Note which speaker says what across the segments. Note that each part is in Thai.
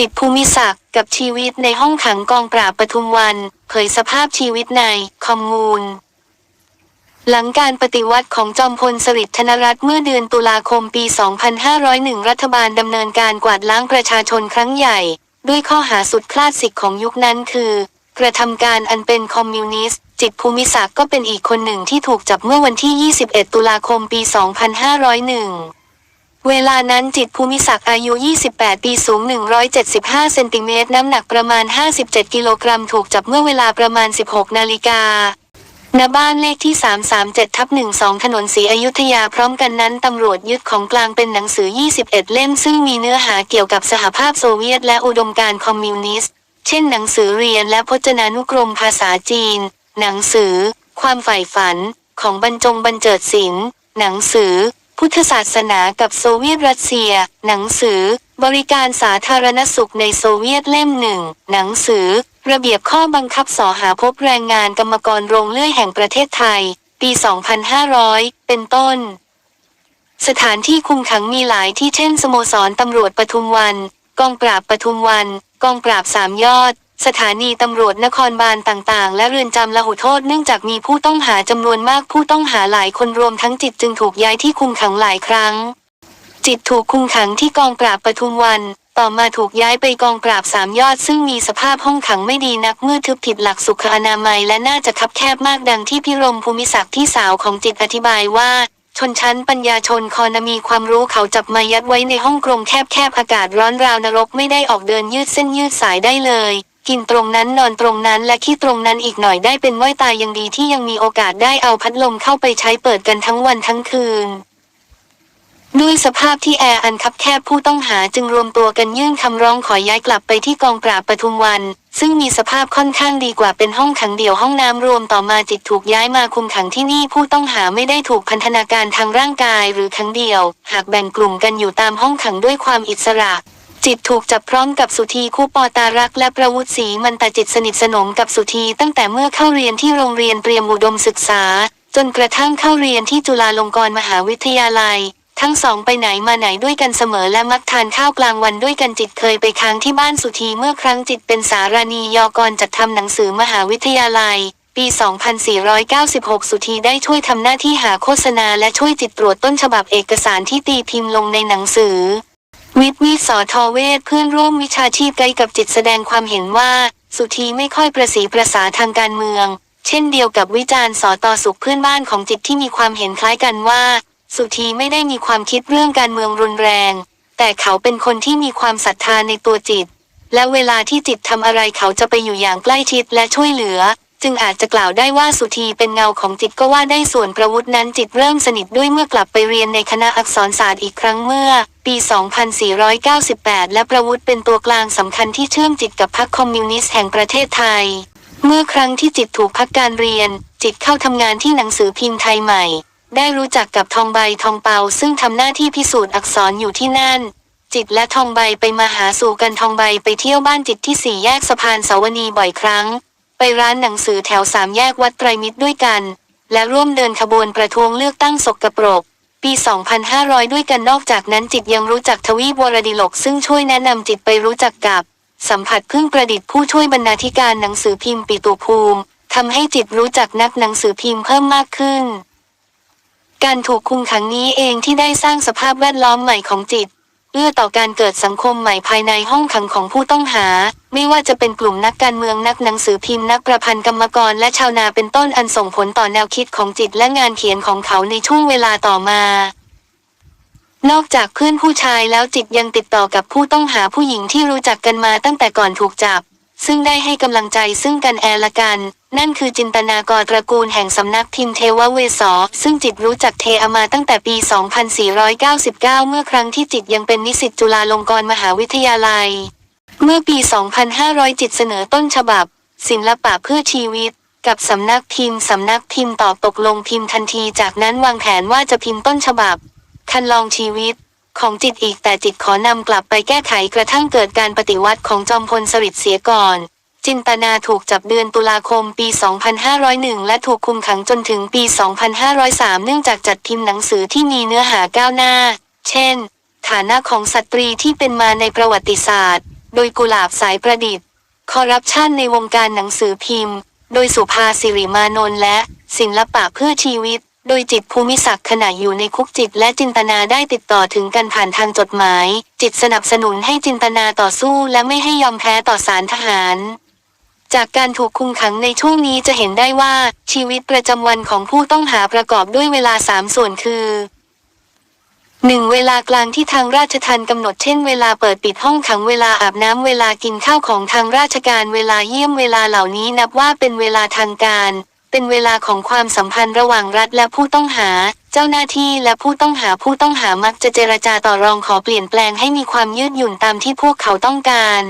Speaker 1: จิตภูมิศักดิ์กับชีวิตในห้องขังกองปราบปทุมวัน เผยสภาพชีวิตในคอมมูนหลังการปฏิวัติของจอมพลสฤษดิ์ธนรัตน์เมื่อเดือนตุลาคมปี 2501 รัฐบาลดำเนินการกวาดล้างประชาชนครั้งใหญ่ ด้วยข้อหาสุดคลาสสิกของยุคนั้นคือ กระทำการอันเป็นคอมมิวนิสต์ จิตภูมิศักดิ์ก็เป็นอีกคนหนึ่งที่ถูกจับเมื่อวันที่ 21 ตุลาคมปี 2501 เวลานั้นจิตภูมิศักดิ์อายุ 28 ปีสูง 175 เซนติเมตรน้ำหนักประมาณ 57 กิโลกรัมถูกจับเมื่อเวลาประมาณ 16 นาฬิกาณบ้านเลขที่ 337ทับ12 ถนนศรีอยุธยาพร้อมกันนั้น ตำรวจยึดของกลางเป็นหนังสือ 21 เล่ม ซึ่งมีเนื้อหาเกี่ยวกับสหภาพโซเวียตและอุดมการณ์คอมมิวนิสต์ เช่นหนังสือเรียนและพจนานุกรมภาษาจีน หนังสือ ความใฝ่ฝัน ของบรรจงบรรเจิดศิลป์หนังสือ พุทธศาสนากับโซเวียตรัสเซีย หนังสือ บริการสาธารณสุขในโซเวียตเล่มหนึ่ง หนังสือ ระเบียบข้อบังคับสอหาพบแรงงานกรรมกรโรงเลื่อยแห่งประเทศไทย ปี 2500 เป็นต้น สถานที่คุมขังมีหลายที่เช่นสโมสรตำรวจปทุมวัน กองปราบปทุมวัน กองปราบสามยอด สถานีตำรวจนครบาลต่างๆ และเรือนจำละหุโทษเนื่องจากมีผู้ต้องหาจำนวนมากผู้ต้องหาหลายคนรวมทั้งจิตจึงถูกย้ายที่คุมขังหลายครั้ง จิตถูกคุมขังที่กองปราบปทุมวัน ต่อมาถูกย้ายไปกองปราบสามยอด ซึ่งมีสภาพห้องขังไม่ดีนักมืดทึบผิดหลักสุขอนามัย และน่าจะคับแคบมากดังที่พิรมภูมิศักดิ์ที่สาวของจิตอธิบายว่าชนชั้นปัญญาชนคอนมีความรู้เขาจับมายัดไว้ในห้องกรงแคบๆอากาศร้อนราวนรกไม่ได้ออกเดินยืดเส้นยืดสายได้เลย กินตรงนั้นนอนตรงนั้นและขี้ตรงนั้นอีกหน่อยได้เป็นว่อยตายยังดีที่ยังมีโอกาสได้เอาพัดลมเข้าไปใช้เปิดกันทั้งวันทั้งคืน ด้วยสภาพที่แออันคับแคบผู้ต้องหาจึงรวมตัวกันยื่นคำร้องขอย้ายกลับไปที่กองปราบปทุมวัน ซึ่งมีสภาพค่อนข้างดีกว่าเป็นห้องขังเดี่ยวห้องน้ำรวมต่อมาจิตถูกย้ายมาคุมขังที่นี่ผู้ต้องหาไม่ได้ถูกพันธนาการทางร่างกายหรือขังเดี่ยว หากแบ่งกลุ่มกันอยู่ตามห้องขังด้วยความอิสระ จิตถูกจับพร้อมกับสุธีคู่ปอตารักและประวุฒิศรีมันตาจิตสนิทสนมกับสุธีตั้งแต่เมื่อเข้าเรียนที่โรงเรียนเตรียมอุดมศึกษา จนกระทั่งเข้าเรียนที่จุฬาลงกรณ์มหาวิทยาลัย ทั้งสองไปไหนมาไหนด้วยกันเสมอและมักทานข้าวกลางวันด้วยกันจิตเคยไปค้างที่บ้านสุธีเมื่อครั้งจิตเป็นสารานียอกรจัดทำหนังสือมหาวิทยาลัยปี 2496 สุธีได้ช่วยทำหน้าที่หาโฆษณาและช่วยจิตตรวจต้นฉบับเอกสารที่ตีพิมพ์ลงในหนังสือ วิทย์วิสอทอเวทเพื่อนร่วมวิชาชีพไกลกับจิตแสดงความเห็นว่า สุธีไม่ค่อยประสีประสาทางการเมือง เช่นเดียวกับวิจารณ์สอตอสุขเพื่อนบ้านของจิตที่มีความเห็นคล้ายกันว่า สุธีไม่ได้มีความคิดเรื่องการเมืองรุนแรง แต่เขาเป็นคนที่มีความศรัทธาในตัวจิต และเวลาที่จิตทำอะไรเขาจะไปอยู่อย่างใกล้ชิดและช่วยเหลือ จึงอาจจะกล่าวได้ว่าสุธีเป็นเงาของจิตก็ว่าได้ส่วนประวุฒินั้นจิตเริ่มสนิทด้วยเมื่อกลับไปเรียนในคณะอักษรศาสตร์อีกครั้งเมื่อ ปี 2498 และประวุฒิเป็นตัวกลางสำคัญที่เชื่อมจิตกับพรรคคอมมิวนิสต์แห่งประเทศไทย เมื่อครั้งที่จิตถูกพักการเรียน จิตเข้าทำงานที่หนังสือพิมพ์ไทยใหม่ ได้รู้จักกับทองใบทองเปาซึ่งทำหน้าที่พิสูจน์อักษรอยู่ที่นั่นจิตและทองใบไปมาหาสู่กันทองใบไปเที่ยวบ้านจิตที่สี่แยกสะพานเสาวนีบ่อยครั้ง ไปร้านหนังสือแถวสามแยกวัดไตรมิตรด้วยกัน และร่วมเดินขบวนประท้วงเลือกตั้งสกปรก ปี 2500 ด้วยกันนอกจากนั้นจิตยังรู้จักทวีปวรดิลกซึ่งช่วยแนะนำจิตไปรู้จักกับ สัมผัสพึ่งประดิษฐ์ผู้ช่วยบรรณาธิการหนังสือพิมพ์ปิตุภูมิทำให้จิตรู้จักนักหนังสือพิมพ์เพิ่มมากขึ้น การถูกคุมขังนี้เองที่ได้สร้างสภาพแวดล้อมใหม่ของจิต เอื้อต่อการเกิดสังคมใหม่ภายในห้องขังของผู้ต้องหา ไม่ว่าจะเป็นกลุ่มนักการเมืองนักหนังสือพิมพ์นักประพันธ์กรรมกรและชาวนาเป็นต้นอันส่งผลต่อแนวคิดของจิตและงานเขียนของเขาในช่วงเวลาต่อมา นอกจากเพื่อนผู้ชายแล้วจิตยังติดต่อกับผู้ต้องหาผู้หญิงที่รู้จักกันมาตั้งแต่ก่อนถูกจับ ซึ่งได้ให้กำลังใจซึ่งกันแอละกัน นั่นคือจินตนากรตระกูลแห่งสำนักพิมพ์เทวเวสอซึ่งจิตรู้จักเทอามาตั้งแต่ปี 2499 เมื่อครั้งที่จิตยังเป็นนิสิตจุฬาลงกรณ์มหาวิทยาลัย เมื่อปี 2500 จิตเสนอต้นฉบับ ศิลปะเพื่อชีวิต กับสำนักพิมพ์สำนักพิมพ์ตอบตกลงพิมพ์ทันทีจากนั้นวางแผนว่าจะพิมพ์ต้นฉบับ คันลองชีวิต ของจิตอีกแต่จิตขอนำกลับไปแก้ไขกระทั่งเกิดการปฏิวัติของจอมพลสฤษดิ์เสียก่อน จินตนาถูกจับเดือนตุลาคมปี 2501 และถูกคุมขังจนถึงปี 2503 เนื่องจากจัดพิมพ์หนังสือที่มีเนื้อหาก้าวหน้า เช่น ฐานะของสตรีที่เป็นมาในประวัติศาสตร์ โดยกุหลาบสายประดิษฐ์ คอรัปชันในวงการหนังสือพิมพ์ โดยสุภาสิริมานนท์และ ศิลปะเพื่อชีวิต โดยจิตภูมิศักดิ์ขณะอยู่ในคุกจิตและจินตนาได้ติดต่อถึงกันผ่านทางจดหมาย จิตสนับสนุนให้จินตนาต่อสู้และไม่ให้ยอมแพ้ต่อสารทหาร จากการถูกคุมขังในช่วงนี้จะเห็นได้ว่าชีวิตประจำวันของผู้ต้องหาประกอบด้วยเวลาสามส่วนคือหนึ่งเวลากลางที่ทางราชทัณฑ์กำหนดเช่นเวลาเปิดปิดห้องขังเวลาอาบน้ำเวลากินข้าวของทางราชการเวลาเยี่ยมเวลาเหล่านี้นับว่าเป็นเวลาทางการ เป็นเวลาของความสัมพันธ์ระหว่างรัฐและผู้ต้องหา เจ้าหน้าที่และผู้ต้องหาผู้ต้องหามักจะเจรจาต่อรองขอเปลี่ยนแปลงให้มีความยืดหยุ่นตามที่พวกเขาต้องการ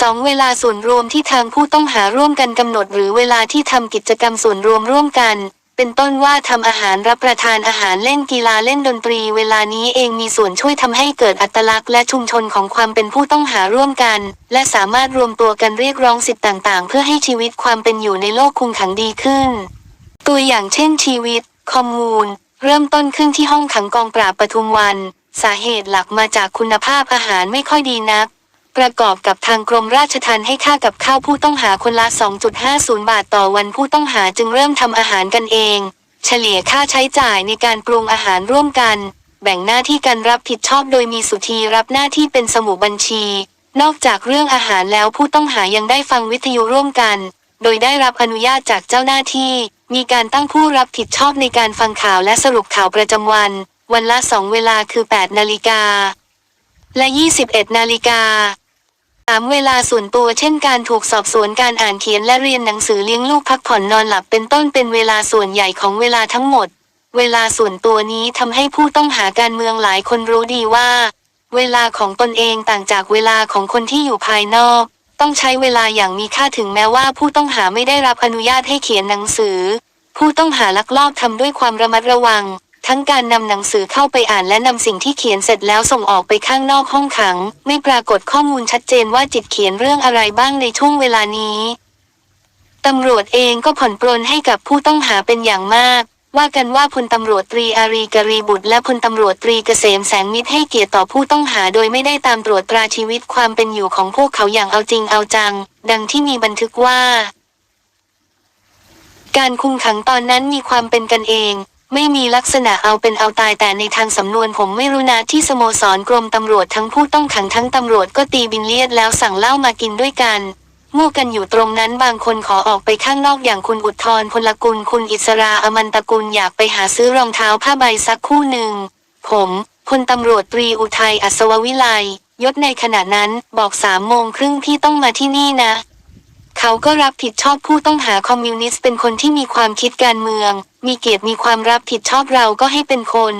Speaker 1: สองเวลาส่วนรวมที่ทางผู้ต้องหาร่วมกันกำหนด หรือเวลาที่ทำกิจกรรมส่วนรวมร่วมกัน เป็นต้นว่าทำอาหารรับประทานอาหารเล่นกีฬาเล่นดนตรี เวลานี้เองมีส่วนช่วยทำให้เกิดอัตลักษณ์และชุมชนของความเป็นผู้ต้องหาร่วมกัน และสามารถรวมตัวกันเรียกร้องสิทธิต่างๆ เพื่อให้ชีวิตความเป็นอยู่ในโลกคุมขังดีขึ้น ตัวอย่างเช่นชีวิต คอมมูน เริ่มต้นขึ้นที่ห้องขังกองปราบปทุมวัน สาเหตุหลักมาจากคุณภาพอาหารไม่ค่อยดีนัก ประกอบกับทางกรมราชทัณฑ์ให้ค่ากับข้าวผู้ต้องหาคนละ 2.50 บาทต่อวันผู้ต้องหาจึงเริ่มทำอาหารกันเอง เฉลี่ยค่าใช้จ่ายในการปรุงอาหารร่วมกัน แบ่งหน้าที่กันรับผิดชอบโดยมีสุธีรับหน้าที่เป็นสมุบัญชี นอกจากเรื่องอาหารแล้วผู้ต้องหายังได้ฟังวิทยุร่วมกัน โดยได้รับอนุญาตจากเจ้าหน้าที่ มีการตั้งผู้รับผิดชอบในการฟังข่าวและสรุปข่าวประจำวัน วันละสองเวลาคือ 8 นาฬิกาและ 21 นาฬิกา สามเวลาส่วนตัวเช่นการถูกสอบสวนการอ่านเขียนและเรียนหนังสือเลี้ยงลูกพักผ่อนนอนหลับเป็นต้นเป็นเวลาส่วนใหญ่ของเวลาทั้งหมด เวลาส่วนตัวนี้ทำให้ผู้ต้องหาการเมืองหลายคนรู้ดีว่า เวลาของตนเองต่างจากเวลาของคนที่อยู่ภายนอก ต้องใช้เวลาอย่างมีค่าถึงแม้ว่าผู้ต้องหาไม่ได้รับอนุญาตให้เขียนหนังสือ ผู้ต้องหาลักลอบทำด้วยความระมัดระวัง ทั้งการนำหนังสือเข้าไปอ่านและนำสิ่งที่เขียนเสร็จแล้วส่งออกไปข้างนอกห้องขัง ไม่ปรากฏข้อมูลชัดเจนว่าจิตเขียนเรื่องอะไรบ้างในช่วงเวลานี้ตำรวจเองก็ผ่อนปรนให้กับผู้ต้องหาเป็นอย่างมาก ว่ากันว่าพลตำรวจตรีอารีกรีบุตร และพลตำรวจตรีเกษมแสงมิตรให้เกียรติต่อผู้ต้องหาโดยไม่ได้ตามตรวจตราชีวิตความเป็นอยู่ของพวกเขาอย่างเอาจริงเอาจัง ดังที่มีบันทึกว่า การคุมขังตอนนั้นมีความเป็นกันเอง ไม่มีลักษณะเอาเป็นเอาตายแต่ในทางสำนวนผมไม่รู้นะที่สโมสรกรมตำรวจทั้งผู้ต้องขังทั้งตำรวจก็ตีบินเลียดแล้วสั่งเหล้ามากินด้วยกันมั่กันอยู่ตรงนั้นบางคนขอออกไปข้างนอกอย่างคุณอุทธรพลกุลคุณอิสราอมันตะกุลอยากไปหาซื้อรองเท้าผ้าใบสักคู่หนึ่ง ผมพลตำรวจตรีอุทัยอัศววิไลยศในขณะนั้นบอกสามโมงครึ่งพี่ต้องมาที่นี่นะ เขาก็รับผิดชอบผู้ต้องหาคอมมิวนิสต์เป็นคนที่มีความคิดการเมือง มีเกียรติมีความรับผิดชอบเราก็ให้เป็นคน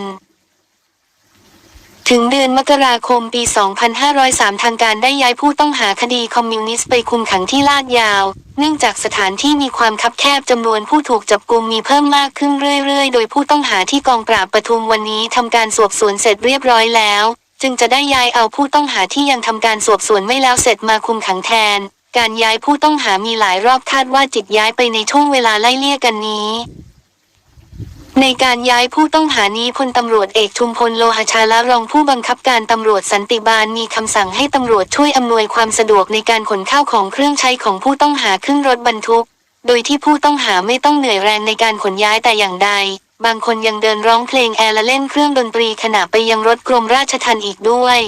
Speaker 1: ถึงเดือนมกราคมปี 2503 ทางการได้ย้ายผู้ต้องหาคดีคอมมิวนิสต์ไปคุมขังที่ลาดยาว เนื่องจากสถานที่มีความคับแคบจำนวนผู้ถูกจับกุมมีเพิ่มมากขึ้นเรื่อยๆ โดยผู้ต้องหาที่กองปราบปทุมวันนี้ทำการสอบสวนเสร็จเรียบร้อยแล้วจึงจะได้ย้ายเอาผู้ต้องหาที่ยังทำการสอบสวนไม่แล้วเสร็จมาคุมขังแทน การย้ายผู้ต้องหามีหลายรอบคาดว่าจิตย้ายไปในช่วงเวลาไล่เลี่ยกันนี้ ในการย้ายผู้ต้องหานี้พลตำรวจเอกชุมพลโลหชาละรองผู้บังคับการตำรวจสันติบาลมีคำสั่งให้ตำรวจช่วยอำนวยความสะดวกในการขนข้าวของเครื่องใช้ของผู้ต้องหาขึ้นรถบรรทุก โดยที่ผู้ต้องหาไม่ต้องเหนื่อยแรงในการขนย้ายแต่อย่างใด บางคนยังเดินร้องเพลงแอร์และเล่นเครื่องดนตรีขณะไปยังรถกรมราชทัณฑ์อีกด้วย